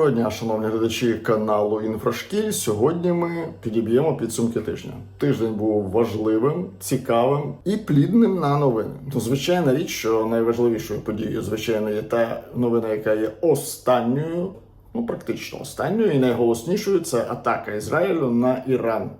Доброго дня, шановні глядачі каналу Інфрашкіль. Сьогодні ми підіб'ємо підсумки тижня. Тиждень був важливим, цікавим і плідним на новини. Ну, звичайна річ, що найважливішою подією, звичайно, є та новина, яка є останньою, ну практично останньою і найголоснішою це атака Ізраїлю на Іран.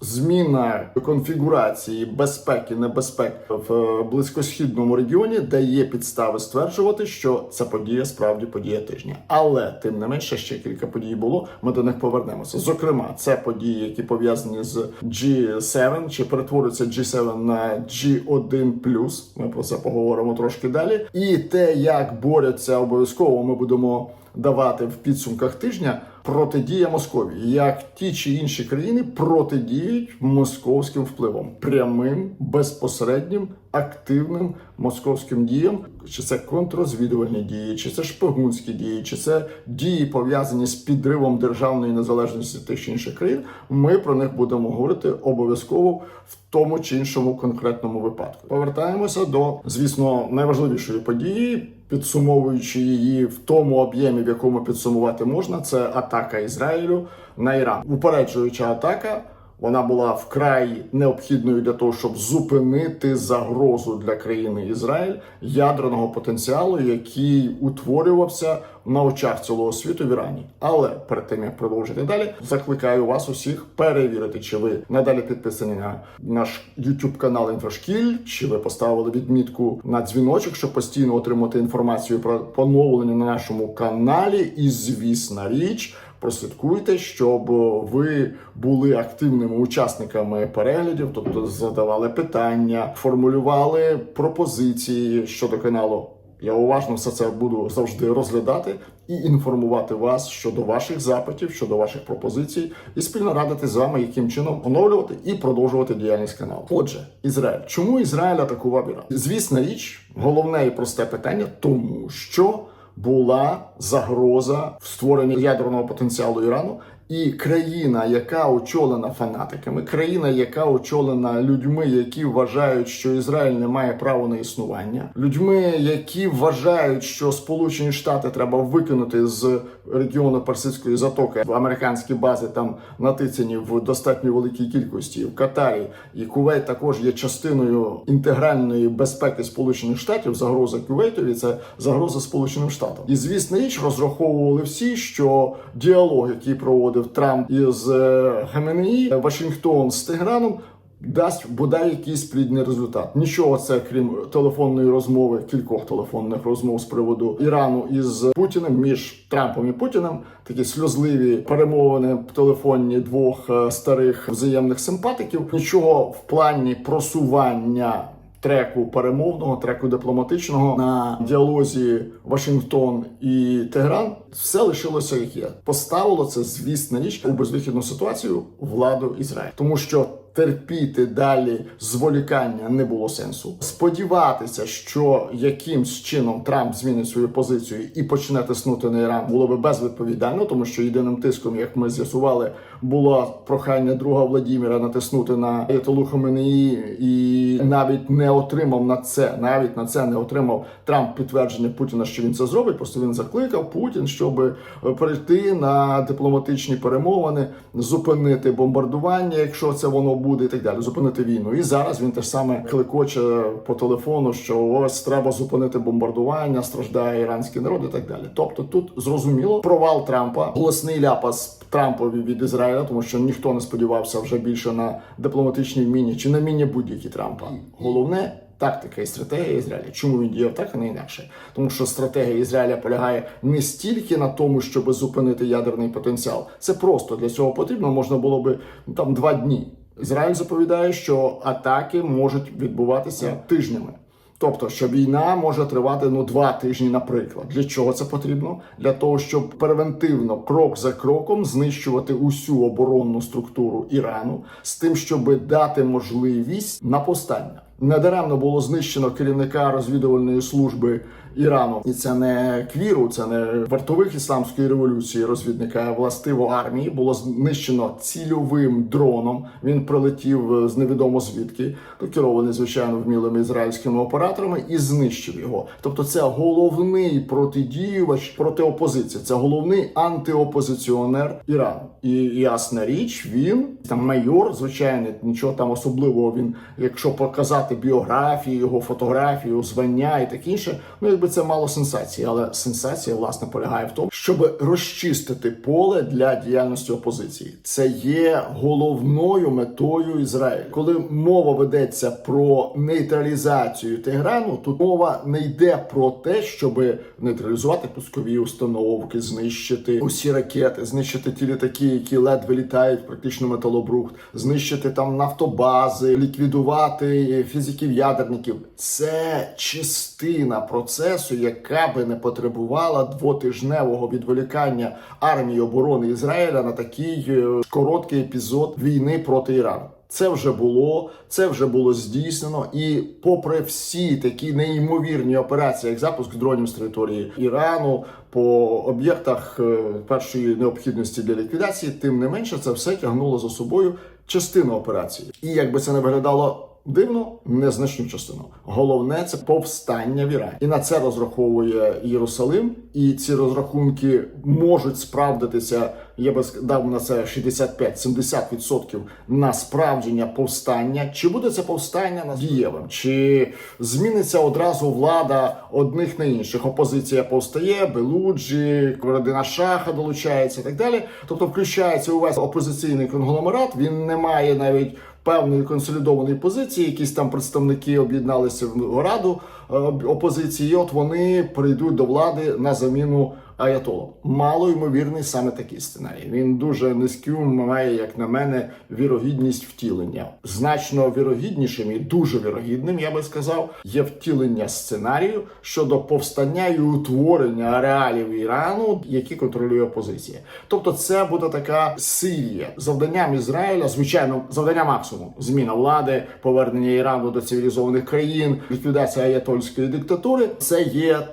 Зміна конфігурації безпеки небезпек в близькосхідному регіоні дає підстави стверджувати, що ця подія справді подія тижня. Але тим не менше ще кілька подій було. Ми до них повернемося. Зокрема, це події, які пов'язані з G7, чи перетворюється G7 на G1+. Ми про це поговоримо трошки далі. І те, як борються обов'язково, ми будемо давати в підсумках тижня протидія Московії, як ті чи інші країни протидіють московським впливом, прямим, безпосереднім, активним московським діям, чи це контррозвідувальні дії, чи це шпигунські дії, чи це дії пов'язані з підривом державної незалежності тих чи інших країн. Ми про них будемо говорити обов'язково в тому чи іншому конкретному випадку. Повертаємося до, звісно, найважливішої події. Підсумовуючи її в тому об'ємі, в якому підсумувати можна, це атака Ізраїлю на Іран. Упереджуюча атака. Вона була вкрай необхідною для того, щоб зупинити загрозу для країни Ізраїль ядерного потенціалу, який утворювався на очах цілого світу в Ірані. Але перед тим як продовжити далі, закликаю вас усіх перевірити, чи ви надалі підписані на наш YouTube канал Інфошкіль, чи ви поставили відмітку на дзвіночок, щоб постійно отримати інформацію про поновлення на нашому каналі. І звісна річ. Прослідкуйте, щоб ви були активними учасниками переглядів, тобто задавали питання, формулювали пропозиції щодо каналу. Я уважно все це буду завжди розглядати і інформувати вас щодо ваших запитів, щодо ваших пропозицій, і спільно радити з вами, яким чином оновлювати і продовжувати діяльність каналу. Отже, Ізраїль. Чому Ізраїль атакував Іран? Звісна річ, головне і просте питання, тому що була загроза в створенні ядерного потенціалу Ірану. І країна, яка очолена фанатиками, країна, яка очолена людьми, які вважають, що Ізраїль не має права на існування, людьми, які вважають, що Сполучені Штати треба викинути з регіону Персидської затоки в американські бази там натицяні в достатньо великій кількості в Катарі і Кувейт також є частиною інтегральної безпеки Сполучених Штатів. Загроза Кувейтові це загроза Сполученим Штатам. І звісно річ розраховували всі, що діалог, який проводив Трамп із е, Хаменеї, Вашингтон з Теграном. Дасть бодай якийсь плідний результат. Нічого це крім телефонної розмови, кількох телефонних розмов з приводу Ірану із Путіним між Трампом і Путіним. Такі сльозливі перемовини телефонні двох е, старих взаємних симпатиків. Нічого в плані просування. Треку перемовного, треку дипломатичного на діалозі Вашингтон і Тегран все лишилося як є. Поставило це звісна річ у безвихідну ситуацію владу Ізраїлю, тому що терпіти далі зволікання не було сенсу. Сподіватися, що якимсь чином Трамп змінить свою позицію і почне тиснути на Іран, було би безвідповідально, тому що єдиним тиском, як ми з'ясували, було прохання друга Владіміра натиснути на Аятолу Хаменеї і навіть не отримав на це, навіть на це не отримав Трамп підтвердження Путіна, що він це зробить. Просто він закликав Путін, щоб перейти на дипломатичні перемовини, зупинити бомбардування, якщо це воно буде, і так далі, зупинити війну. І зараз він теж саме кликоче по телефону, що ось треба зупинити бомбардування, страждає іранський народ і так далі. Тобто, тут зрозуміло провал Трампа, голосний ляпас Трампові від Ізраїля, тому що ніхто не сподівався вже більше на дипломатичні вміння чи на вміння будь-які Трампа. Головне. Тактика і стратегія Ізраїля. Чому він діяв так, а не інакше? Тому що стратегія Ізраїля полягає не стільки на тому, щоб зупинити ядерний потенціал. Це просто для цього потрібно можна було би ну, там два дні. Ізраїль заповідає, що атаки можуть відбуватися тижнями. Тобто, що війна може тривати ну два тижні, наприклад. Для чого це потрібно? Для того, щоб превентивно, крок за кроком, знищувати усю оборонну структуру Ірану з тим, щоб дати можливість на повстання. Недаремно було знищено керівника розвідувальної служби Ірану, і це не квіру, це не вартових ісламської революції розвідника властиво армії. Було знищено цільовим дроном. Він прилетів е, з невідомо звідки, керований звичайно вмілими ізраїльськими операторами, і знищив його. Тобто, це головний протидіювач проти опозиції. Це головний антиопозиціонер Ірану. І ясна річ, він там майор, звичайно, нічого там особливого. Він, якщо показати біографію, його фотографію, звання і таке інше, ну якби це мало сенсації. Але сенсація власне полягає в тому, щоб розчистити поле для діяльності опозиції. Це є головною метою Ізраїлю. Коли мова ведеться про нейтралізацію Теграну, тут мова не йде про те, щоб нейтралізувати пускові установки, знищити усі ракети, знищити ті літаки, які ледве літають, практично металобрухт, знищити там нафтобази, ліквідувати фізиків ядерників. Це частина процесу, яка би не потребувала двотижневого відволікання армії оборони Ізраїля на такий е, короткий епізод війни проти Ірану. Це вже було, це вже було здійснено, і попри всі такі неймовірні операції, як запуск дронів з території Ірану по об'єктах е, першої необхідності для ліквідації, тим не менше це все тягнуло за собою частину операції. І якби це не виглядало. Дивно, незначну частину. Головне це повстання в Ірані. І на це розраховує Єрусалим. І ці розрахунки можуть справдитися. Я би дав на це 65-70% на справдження повстання. Чи буде це повстання дієвим? Чи зміниться одразу влада одних на інших? Опозиція повстає, Белуджі, родина Шаха долучається і так далі. Тобто включається увесь опозиційний конгломерат. Він не має навіть певної консолідованої позиції. Якісь там представники об'єдналися в раду е, опозиції. і От вони прийдуть до влади на заміну Аятолом. Мало ймовірний саме такий сценарій. Він дуже низьку має, як на мене, вірогідність втілення. Значно вірогіднішим і дуже вірогідним, я би сказав, є втілення сценарію щодо повстання і утворення ареалів Ірану, які контролює опозиція. Тобто, це буде така Сирія завданням Ізраїля, звичайно, завдання максимум зміна влади, повернення Ірану до цивілізованих країн, ліквідація аятольської диктатури. Це є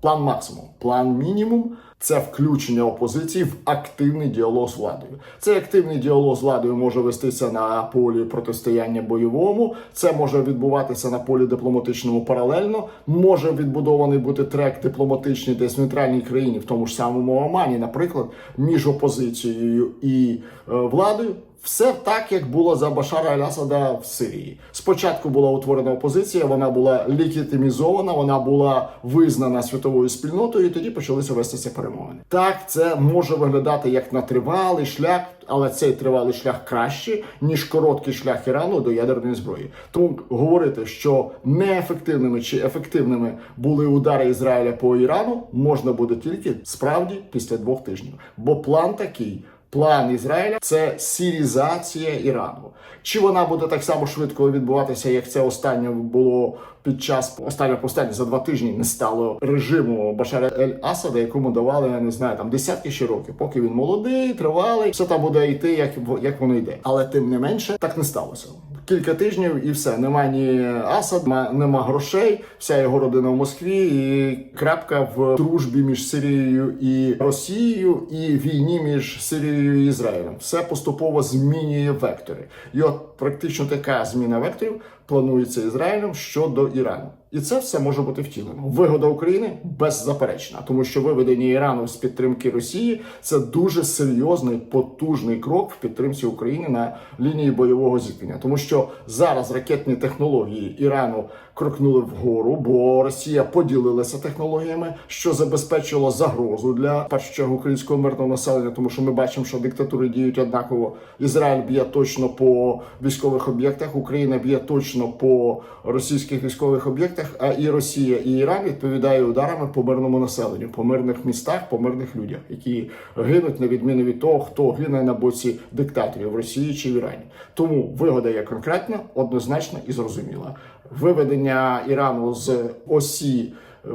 план максимум, план мінімум. Це включення опозиції в активний діалог з владою. Цей активний діалог з владою може вестися на полі протистояння бойовому. Це може відбуватися на полі дипломатичному паралельно. Може відбудований бути трек дипломатичний десь в нейтральній країні, в тому ж самому Омані, наприклад, між опозицією і е, владою. Все так, як було за Башара Аль-Асада в Сирії. Спочатку була утворена опозиція, вона була легітимізована, вона була визнана світовою спільнотою, і тоді почалися вестися перемовини. Так, це може виглядати як на тривалий шлях, але цей тривалий шлях краще ніж короткий шлях Ірану до ядерної зброї. Тому говорити, що неефективними чи ефективними були удари Ізраїля по Ірану, можна буде тільки справді після двох тижнів, бо план такий. План Ізраїля це сірізація Ірану. Чи вона буде так само швидко відбуватися, як це останнє було під час останнього повстання за два тижні не стало режиму Башара Ель Асада, якому давали я не знаю там десятки ще років, поки він молодий, тривалий, все там буде йти, як як воно йде. Але тим не менше так не сталося. Кілька тижнів і все. Нема ні Асад, нема, грошей. Вся його родина в Москві, і крапка в дружбі між Сирією і Росією, і війні між Сирією і Ізраїлем. Все поступово змінює вектори. І от практично така зміна векторів планується Ізраїлем щодо Ірану. І це все може бути втілено. Вигода України беззаперечна, тому що виведення Ірану з підтримки Росії це дуже серйозний потужний крок в підтримці України на лінії бойового зіткнення, тому що зараз ракетні технології Ірану крокнули вгору, бо Росія поділилася технологіями, що забезпечило загрозу для першу чергу українського мирного населення, тому що ми бачимо, що диктатури діють однаково. Ізраїль б'є точно по військових об'єктах, Україна б'є точно по російських військових об'єктах. А і Росія і Іран відповідає ударами по мирному населенню, по мирних містах, по мирних людях, які гинуть на відміну від того, хто гине на боці диктаторів в Росії чи в Ірані. Тому вигода є конкретна, однозначна і зрозуміла. Виведення Ірану з осі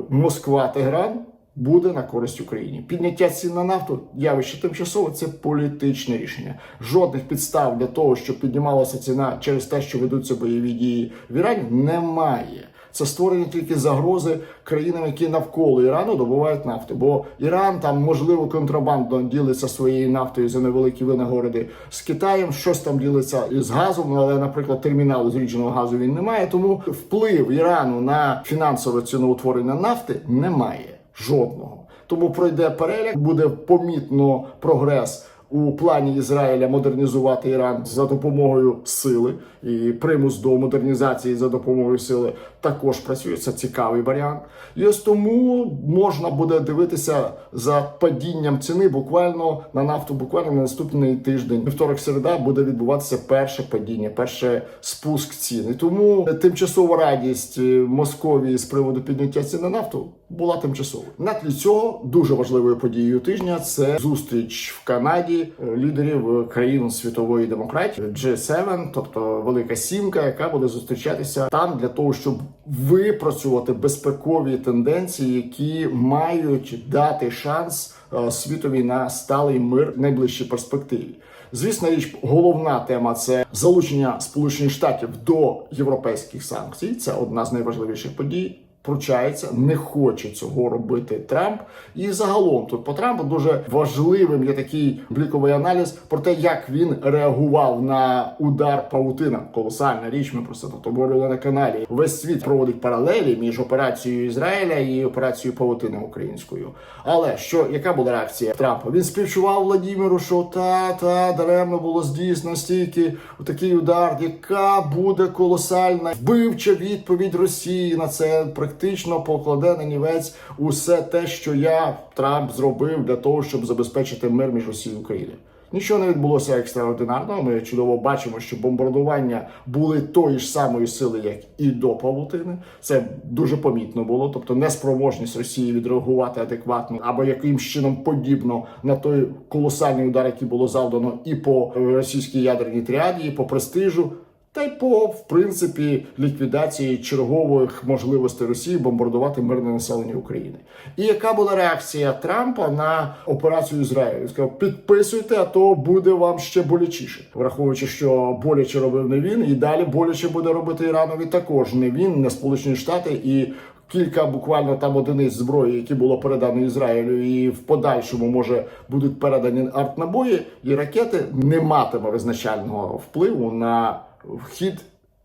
Москва-Тегран буде на користь Україні. Підняття цін на нафту явище тимчасове це політичне рішення. Жодних підстав для того, щоб піднімалася ціна через те, що ведуться бойові дії в Ірані, немає. Це створені тільки загрози країнам, які навколо Ірану добувають нафту. Бо Іран там можливо контрабандно ділиться своєю нафтою за невеликі винагороди з Китаєм. Щось там ділиться з газом, але, наприклад, терміналу зрідженого газу він не має. Тому вплив Ірану на фінансове ціноутворення нафти немає жодного. Тому пройде переляк, буде помітно прогрес. У плані Ізраїля модернізувати Іран за допомогою сили і примус до модернізації за допомогою сили також працює. Це цікавий варіант. І ось тому можна буде дивитися за падінням ціни буквально на нафту, буквально на наступний тиждень. Вівторок середа буде відбуватися перше падіння, перше спуск цін. І тому тимчасова радість е, Московії з приводу підняття цін на нафту була тимчасовою. На тлі цього дуже важливою подією тижня це зустріч в Канаді е, лідерів е, країн світової демократії G7, тобто Велика Сімка, яка буде зустрічатися там для того, щоб випрацювати безпекові тенденції, які мають дати шанс е, світові на сталий мир в найближчій перспективі. Звісно, річ, головна тема це залучення Сполучених Штатів до європейських санкцій. Це одна з найважливіших подій. Пручається, не хоче цього робити Трамп. І загалом тут по Трампу дуже важливим є такий бліковий аналіз про те, як він реагував на удар паутина. Колосальна річ. Ми про це тут обговорювали на каналі. Весь світ проводить паралелі між операцією Ізраїля і операцією паутини українською. Але що яка була реакція Трампа? Він співчував Владіміру, що та та даремно було здійснено стільки такий удар, яка буде колосальна вбивча відповідь Росії на це практично покладе на нівець усе те, що я Трамп зробив для того, щоб забезпечити мир між Росією і Україною. Нічого не відбулося екстраординарного. Ми чудово бачимо, що бомбардування були тої ж самої сили, як і до Павутини. Це дуже помітно було. Тобто неспроможність Росії відреагувати адекватно або якимсь чином подібно на той колосальний удар, який було завдано і по російській ядерній тріаді, і по престижу. Та й по в принципі ліквідації чергових можливостей Росії бомбардувати мирне населення України. І яка була реакція Трампа на операцію Ізраїлю? Він сказав: підписуйте, а то буде вам ще болячіше, враховуючи, що боляче робив не він, і далі боляче буде робити Іранові також не він, не Сполучені Штати і. Кілька буквально там одиниць зброї, які було передано Ізраїлю, і в подальшому може будуть передані артнабої і ракети, не матиме визначального впливу на вхід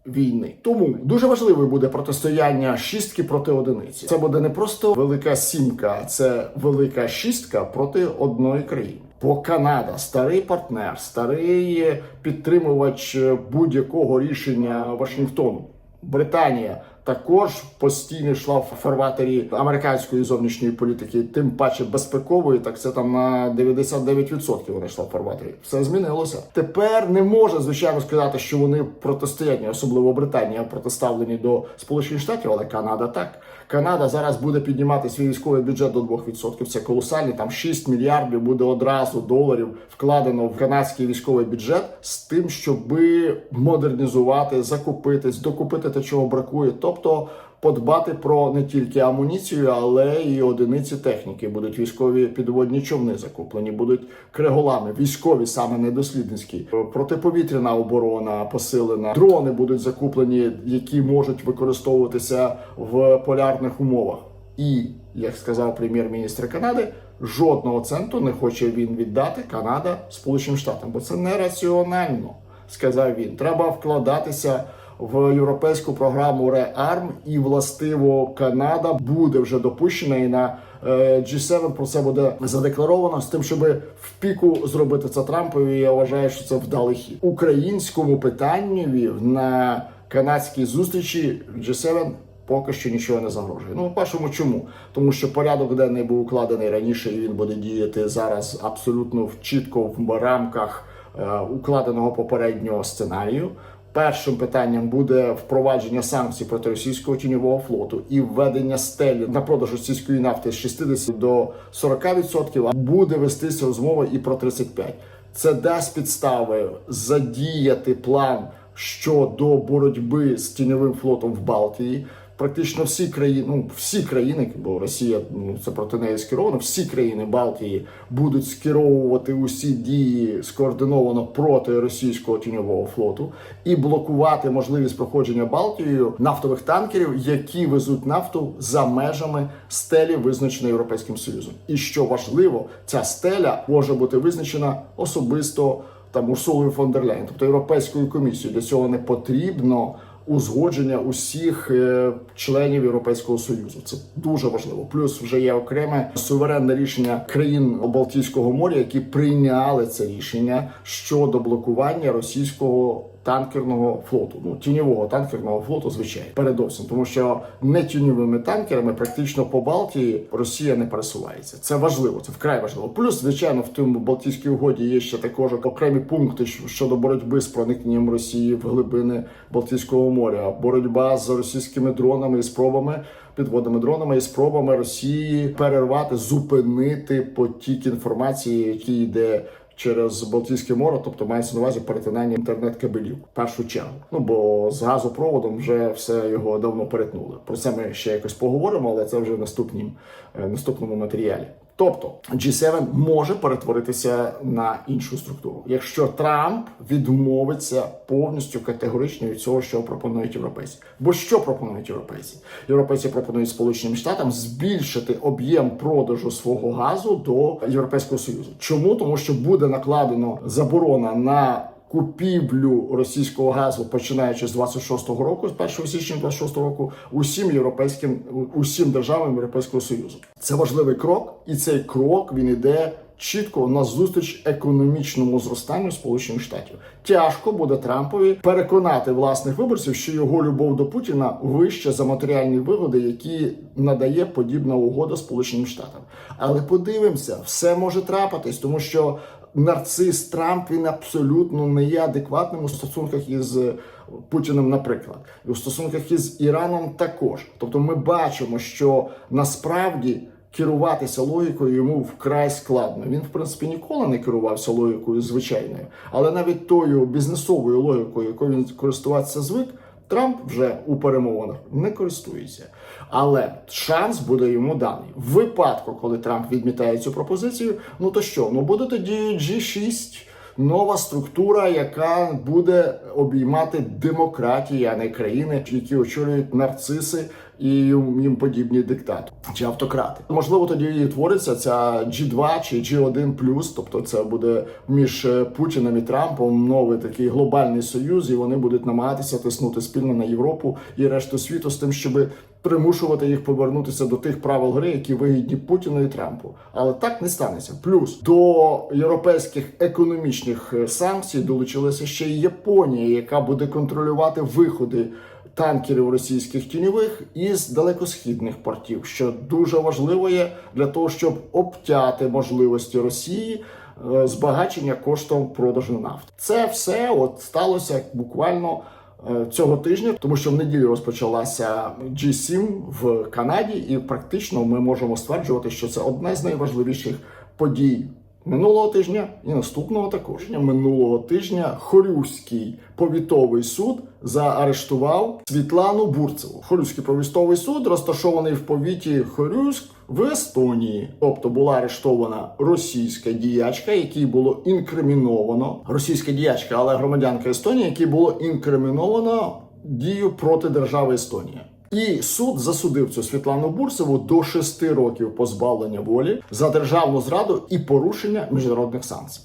війни. Тому дуже важливою буде протистояння шістки проти одиниці. Це буде не просто велика сімка, це велика шістка проти одної країни. Бо Канада старий партнер, старий підтримувач будь-якого рішення Вашингтону. Британія також постійно йшла в фарватері американської зовнішньої політики, тим паче безпекової, так це там на 99% вона йшла в фарватері. Все змінилося. Тепер не може звичайно сказати, що вони протистояння, особливо Британія, протиставлені до Сполучених Штатів, але Канада так. Канада зараз буде піднімати свій військовий бюджет до 2%. Це колосальні. Там 6 мільярдів буде одразу доларів вкладено в канадський військовий бюджет з тим, щоби модернізувати, закупитись, докупити те, чого бракує. Тобто подбати про не тільки амуніцію, але і одиниці техніки. Будуть військові підводні човни закуплені, будуть криголами, військові саме недослідницькі, протиповітряна оборона посилена. Дрони будуть закуплені, які можуть використовуватися в полярних умовах. І як сказав прем'єр-міністр Канади, жодного центу не хоче він віддати Канада Сполученим Штатам, бо це нераціонально, сказав він. Треба вкладатися в європейську програму ReArm і властиво Канада буде вже допущена і на е, G7 про це буде задекларовано з тим, щоб в піку зробити це Трампові. Я вважаю, що це вдалий хід українському питанню на канадській зустрічі G7 Поки що нічого не загрожує. Ну, по-першому, чому? Тому що порядок денний був укладений раніше, і він буде діяти зараз абсолютно чітко в рамках е, укладеного попереднього сценарію. Першим питанням буде впровадження санкцій проти російського тіньового флоту і введення стелі на продаж російської нафти з 60 до 40%, а буде вестися розмова і про 35%. Це дасть підстави задіяти план щодо боротьби з тіньовим флотом в Балтії. Практично всі країни, ну всі країни, бо Росія ну це проти неї скеровано, всі країни Балтії будуть скеровувати усі дії скоординовано проти російського тіньового флоту і блокувати можливість проходження Балтією нафтових танкерів, які везуть нафту за межами стелі, визначеної Європейським Союзом. І що важливо, ця стеля може бути визначена особисто там Урсулою фон дер Ляйн, тобто Європейською комісією. Для цього не потрібно узгодження усіх е, членів Європейського союзу. Це дуже важливо. Плюс вже є окреме суверенне рішення країн Балтійського моря, які прийняли це рішення щодо блокування російського. Танкерного флоту, ну тіньового танкерного флоту, звичайно, передовсім, тому що не тіньовими танкерами практично по Балтії Росія не пересувається. Це важливо, це вкрай важливо. Плюс, звичайно, в тому Балтійській угоді є ще також окремі пункти щодо боротьби з проникненням Росії в глибини Балтійського моря, боротьба з російськими дронами і спробами. Підводними дронами і спробами Росії перервати, зупинити потік інформації, який йде через Балтійське море, тобто мається на увазі перетинання інтернет-кабелів першу чергу. Ну бо з газопроводом вже все його давно перетнули. Про це ми ще якось поговоримо, але це вже в наступнім, е, наступному матеріалі. Тобто G7 може перетворитися на іншу структуру, якщо Трамп відмовиться повністю категорично від цього, що пропонують європейці. Бо що пропонують європейці? Європейці пропонують Сполученим Штатам збільшити об'єм продажу свого газу до Європейського Союзу. Чому? Тому що буде накладено заборона на купівлю російського газу, починаючи з 26-го року, з 1 січня 26-го року, усім європейським усім державам Європейського Союзу. Це важливий крок, і цей крок він іде чітко на зустріч економічному зростанню Сполучених Штатів. Тяжко буде Трампові переконати власних виборців, що його любов до Путіна вища за матеріальні вигоди, які надає подібна угода Сполученим Штатам. Але подивимося, все може трапитись, тому що нарцис Трамп він абсолютно не є адекватним у стосунках із Путіним, наприклад, і у стосунках із Іраном також. Тобто, ми бачимо, що насправді. Керуватися логікою йому вкрай складно. Він, в принципі, ніколи не керувався логікою звичайною, але навіть тою бізнесовою логікою, якою він користуватися звик, Трамп вже у перемовинах не користується. Але шанс буде йому даний. В випадку, коли Трамп відмітає цю пропозицію, ну то що? Ну буде тоді G6, нова структура, яка буде обіймати демократії, а не країни, які очолюють нарциси і їм подібні диктатори чи автократи. Можливо, тоді і твориться ця G2 чи G1+, тобто це буде між е, Путіним і Трампом новий такий глобальний союз, і вони будуть намагатися тиснути спільно на Європу і решту світу з тим, щоб примушувати їх повернутися до тих правил гри, які вигідні Путіну і Трампу. Але так не станеться. Плюс до європейських економічних е, санкцій долучилася ще й Японія, яка буде контролювати виходи танкерів російських тіньових із далекосхідних портів, що дуже важливо є для того, щоб обтяти можливості Росії. е, Збагачення коштом продажу нафти. Це все от сталося буквально е, цього тижня, тому що в неділю розпочалася G7 в Канаді, і практично ми можемо стверджувати, що це одна з найважливіших подій минулого тижня і наступного також. Минулого тижня Хорюзький повітовий суд заарештував Світлану Бурцеву. Хорюзький повітовий суд розташований в повіті Хорюзьк в Естонії. Тобто була арештована російська діячка, якій було інкриміновано російська діячка, але громадянка Естонії, якій було інкриміновано дію проти держави Естонія. І суд засудив цю Світлану Бурсову до шести років позбавлення волі за державну зраду і порушення міжнародних санкцій.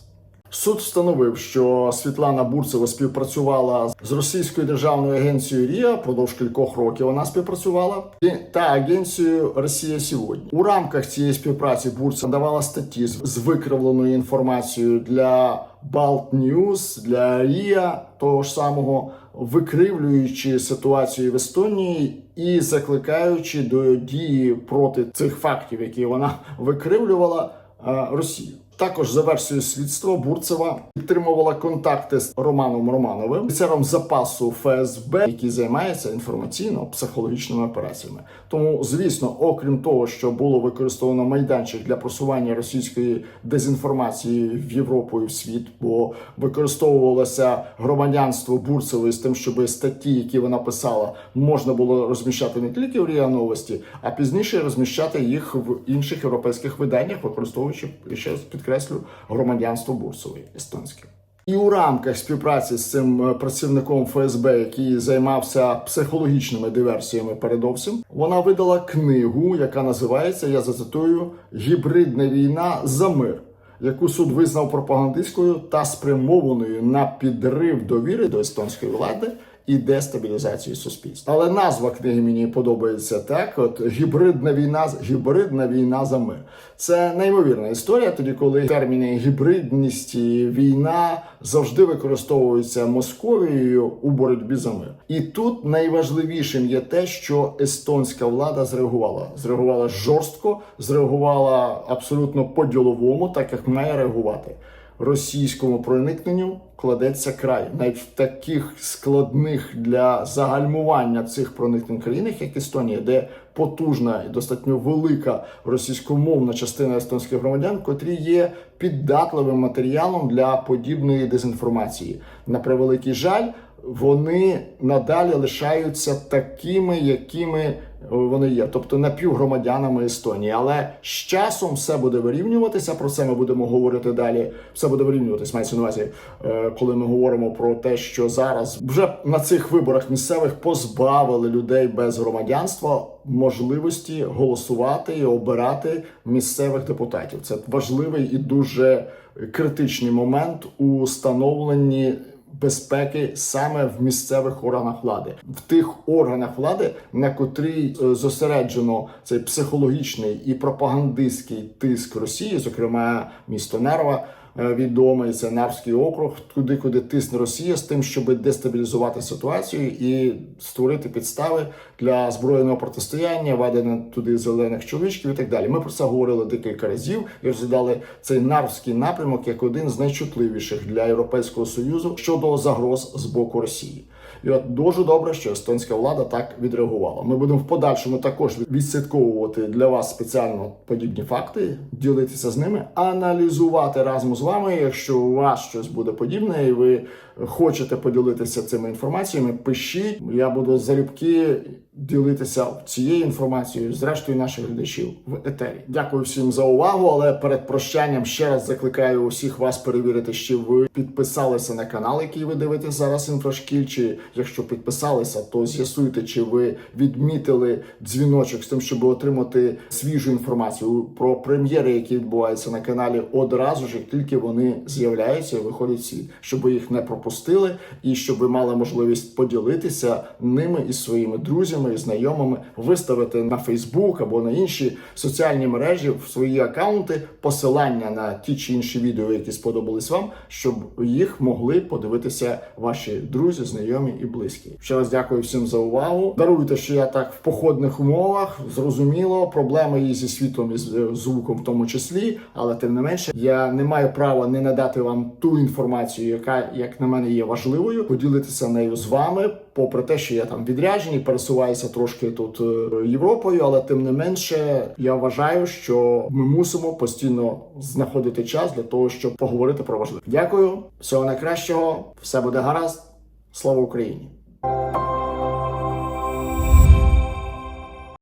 Суд встановив, що Світлана Бурцева співпрацювала з російською державною агенцією РІА продовж кількох років. Вона співпрацювала та агенцією Росія сьогодні. У рамках цієї співпраці Бурцева давала статті з викривленою інформацією для Balt News, для РІА того ж самого, викривлюючи ситуацію в Естонії і закликаючи до дії проти цих фактів, які вона викривлювала. е, Росію. Також за версією слідства Бурцева підтримувала контакти з Романом Романовим, офіцером запасу ФСБ, який займається інформаційно-психологічними операціями. Тому, звісно, окрім того, що було використовано майданчик для просування російської дезінформації в Європу і в світ, бо використовувалося громадянство Бурцевої з тим, щоб статті, які вона писала, можна було розміщати не тільки в РІА Новості, а пізніше розміщати їх в інших європейських виданнях, використовуючи ще раз підкреслю громадянство Бурцевої естонське. І у рамках співпраці з цим е, працівником ФСБ, який займався психологічними диверсіями, передовсім вона видала книгу, яка називається, я зацитую, Гібридна війна за мир, яку суд визнав пропагандистською та спрямованою на підрив довіри до естонської влади і дестабілізацію суспільства. Але назва книги мені подобається так: от гібридна війна, гібридна війна за мир. Це неймовірна історія, тоді коли терміни гібридність і війна завжди використовуються Московією у боротьбі за мир. І тут найважливішим є те, що естонська влада зреагувала. Зреагувала жорстко, зреагувала абсолютно по-діловому, так як має реагувати. Російському проникненню кладеться край навіть в таких складних для загальмування цих проникнень країнах, як Естонія, де потужна і достатньо велика російськомовна частина естонських громадян, котрі є піддатливим матеріалом для подібної дезінформації. На превеликий жаль, вони надалі лишаються такими, якими вони є, тобто напівгромадянами Естонії. Але з часом все буде вирівнюватися. Про це ми будемо говорити далі. Все буде вирівнюватись. Мається на увазі, е, коли ми говоримо про те, що зараз вже на цих виборах місцевих позбавили людей без громадянства можливості голосувати і обирати місцевих депутатів. Це важливий і дуже критичний момент у становленні безпеки саме в місцевих органах влади, в тих органах влади, на котрій е, зосереджено цей психологічний і пропагандистський тиск Росії, зокрема місто Нерва. Е, Відомий це Нарвський округ, туди, куди тисне Росія, з тим, щоб дестабілізувати ситуацію і створити підстави для збройного протистояння, ведення туди зелених чоловічків і так далі. Ми про це говорили декілька разів і розглядали цей нарвський напрямок як один з найчутливіших для Європейського союзу щодо загроз з боку Росії. І от дуже добре, що естонська влада так відреагувала. Ми будемо в подальшому також відслідковувати для вас спеціально подібні факти, ділитися з ними, аналізувати разом з вами. Якщо у вас щось буде подібне, і ви хочете поділитися цими інформаціями, пишіть. Я буду залюбки ділитися цією інформацією з рештою наших глядачів в етері. Дякую всім за увагу. Але перед прощанням ще раз закликаю усіх вас перевірити, чи ви підписалися на канал, який ви дивитесь зараз інфрашкіль. Чи якщо підписалися, то з'ясуйте, чи ви відмітили дзвіночок з тим, щоб отримати свіжу інформацію про прем'єри, які відбуваються на каналі одразу ж, як тільки вони з'являються і виходять в світ, щоб ви їх не пропустили, і щоб ви мали можливість поділитися ними із своїми друзями і знайомими, виставити на Фейсбук або на інші соціальні мережі в свої акаунти посилання на ті чи інші відео, які сподобались вам, щоб їх могли подивитися ваші друзі, знайомі і близькі. Ще раз дякую всім за увагу. Даруйте, що я так в походних умовах зрозуміло, проблеми є зі світлом і з е, звуком, в тому числі, але тим не менше, я не маю права не надати вам ту інформацію, яка як на мене є важливою, поділитися нею з вами. Попри те, що я там відряджені, пересуваюся трошки тут е, Європою, але тим не менше, я вважаю, що ми мусимо постійно знаходити час для того, щоб поговорити про важливе. Дякую, всього найкращого, все буде гаразд. Слава Україні!